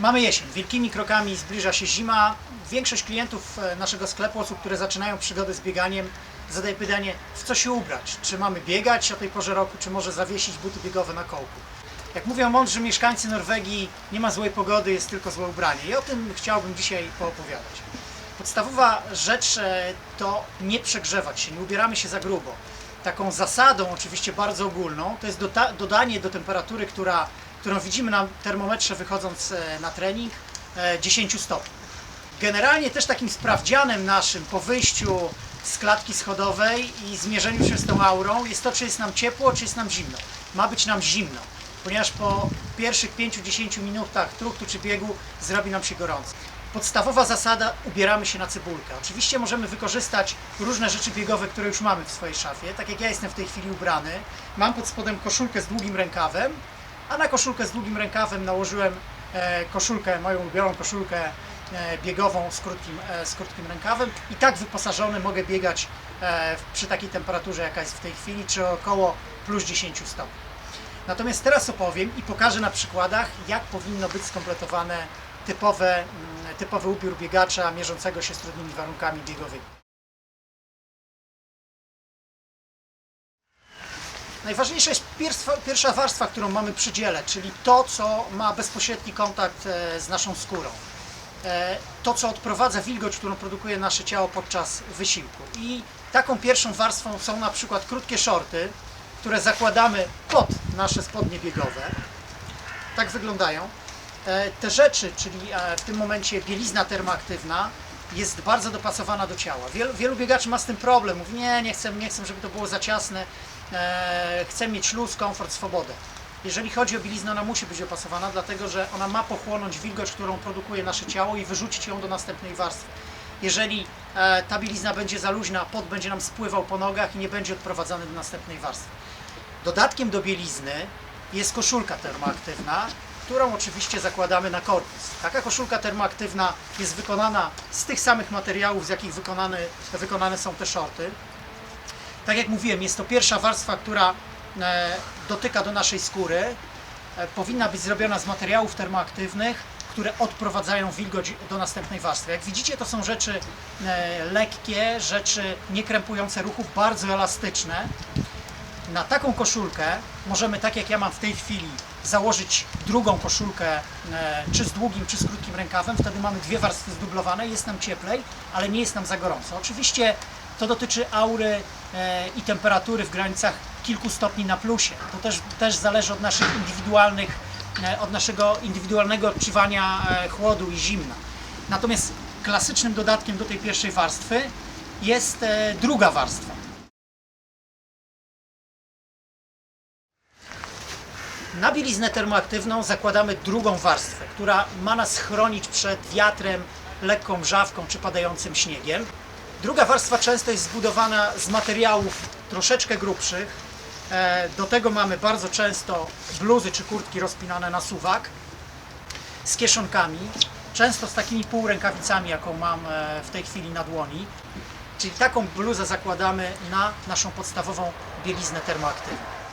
Mamy jesień. Wielkimi krokami zbliża się zima. Większość klientów e, naszego sklepu, osób, które zaczynają przygodę z bieganiem, zadaje pytanie, w co się ubrać? Czy mamy biegać o tej porze roku, czy może zawiesić buty biegowe na kołku? Jak mówią mądrzy mieszkańcy Norwegii, nie ma złej pogody, jest tylko złe ubranie. I o tym chciałbym dzisiaj poopowiadać. Podstawowa rzecz e, to nie przegrzewać się, nie ubieramy się za grubo. Taką zasadą, oczywiście bardzo ogólną, to jest doda- dodanie do temperatury, która, którą widzimy na termometrze wychodząc e, na trening, e, 10 stopni. Generalnie też takim sprawdzianem naszym po wyjściu z klatki schodowej i zmierzeniu się z tą aurą jest to, czy jest nam ciepło, czy jest nam zimno. Ma być nam zimno, ponieważ po pierwszych 5-10 minutach truchtu czy biegu zrobi nam się gorąco. Podstawowa zasada, ubieramy się na cebulkę. Oczywiście możemy wykorzystać różne rzeczy biegowe, które już mamy w swojej szafie. Tak jak ja jestem w tej chwili ubrany. Mam pod spodem koszulkę z długim rękawem, a na koszulkę z długim rękawem nałożyłem e, koszulkę, moją ulubioną koszulkę e, biegową z krótkim, e, z krótkim rękawem i tak wyposażony mogę biegać przy takiej temperaturze, jaka jest w tej chwili, czy około plus 10 stopni. Natomiast teraz opowiem i pokażę na przykładach, jak powinno być skompletowane typowe, mm, typowy ubiór biegacza mierzącego się z trudnymi warunkami biegowymi. Najważniejsza jest pierwsza, warstwa, którą mamy przy dziele, czyli to, co ma bezpośredni kontakt e, z naszą skórą. E, To, co odprowadza wilgoć, którą produkuje nasze ciało podczas wysiłku. I taką pierwszą warstwą są na przykład krótkie shorty, które zakładamy pod nasze spodnie biegowe. Tak wyglądają. E, Te rzeczy, czyli w tym momencie bielizna termoaktywna, jest bardzo dopasowana do ciała. Wielu, wielu biegaczy ma z tym problem. Mówi, nie, nie chcę, nie chcę, żeby to było za ciasne. E, chcę mieć luz, komfort, swobodę. Jeżeli chodzi o bieliznę, ona musi być dopasowana, dlatego że ona ma pochłonąć wilgoć, którą produkuje nasze ciało i wyrzucić ją do następnej warstwy. Jeżeli e, ta bielizna będzie za luźna, pot będzie nam spływał po nogach i nie będzie odprowadzany do następnej warstwy. Dodatkiem do bielizny jest koszulka termoaktywna, którą oczywiście zakładamy na korpus. Taka koszulka termoaktywna jest wykonana z tych samych materiałów, z jakich wykonane, wykonane są te shorty. Tak jak mówiłem, jest to pierwsza warstwa, która e, dotyka do naszej skóry. E, powinna być zrobiona z materiałów termoaktywnych, które odprowadzają wilgoć do następnej warstwy. Jak widzicie, to są rzeczy e, lekkie, rzeczy nie krępujące ruchów, bardzo elastyczne. Na taką koszulkę możemy, tak jak ja mam w tej chwili, założyć drugą koszulkę, e, czy z długim, czy z krótkim rękawem. Wtedy mamy dwie warstwy zdublowane, jest nam cieplej, ale nie jest nam za gorąco. Oczywiście to dotyczy aury e, i temperatury w granicach kilku stopni na plusie. To też, też zależy od naszych indywidualnych, e, od naszego indywidualnego odczuwania chłodu i zimna. Natomiast klasycznym dodatkiem do tej pierwszej warstwy jest druga warstwa. Na bieliznę termoaktywną zakładamy drugą warstwę, która ma nas chronić przed wiatrem, lekką mrzawką czy padającym śniegiem. Druga warstwa często jest zbudowana z materiałów troszeczkę grubszych. E, Do tego mamy bardzo często bluzy czy kurtki rozpinane na suwak z kieszonkami, często z takimi półrękawicami, jaką mam e, w tej chwili na dłoni. Czyli taką bluzę zakładamy na naszą podstawową bieliznę termoaktywną.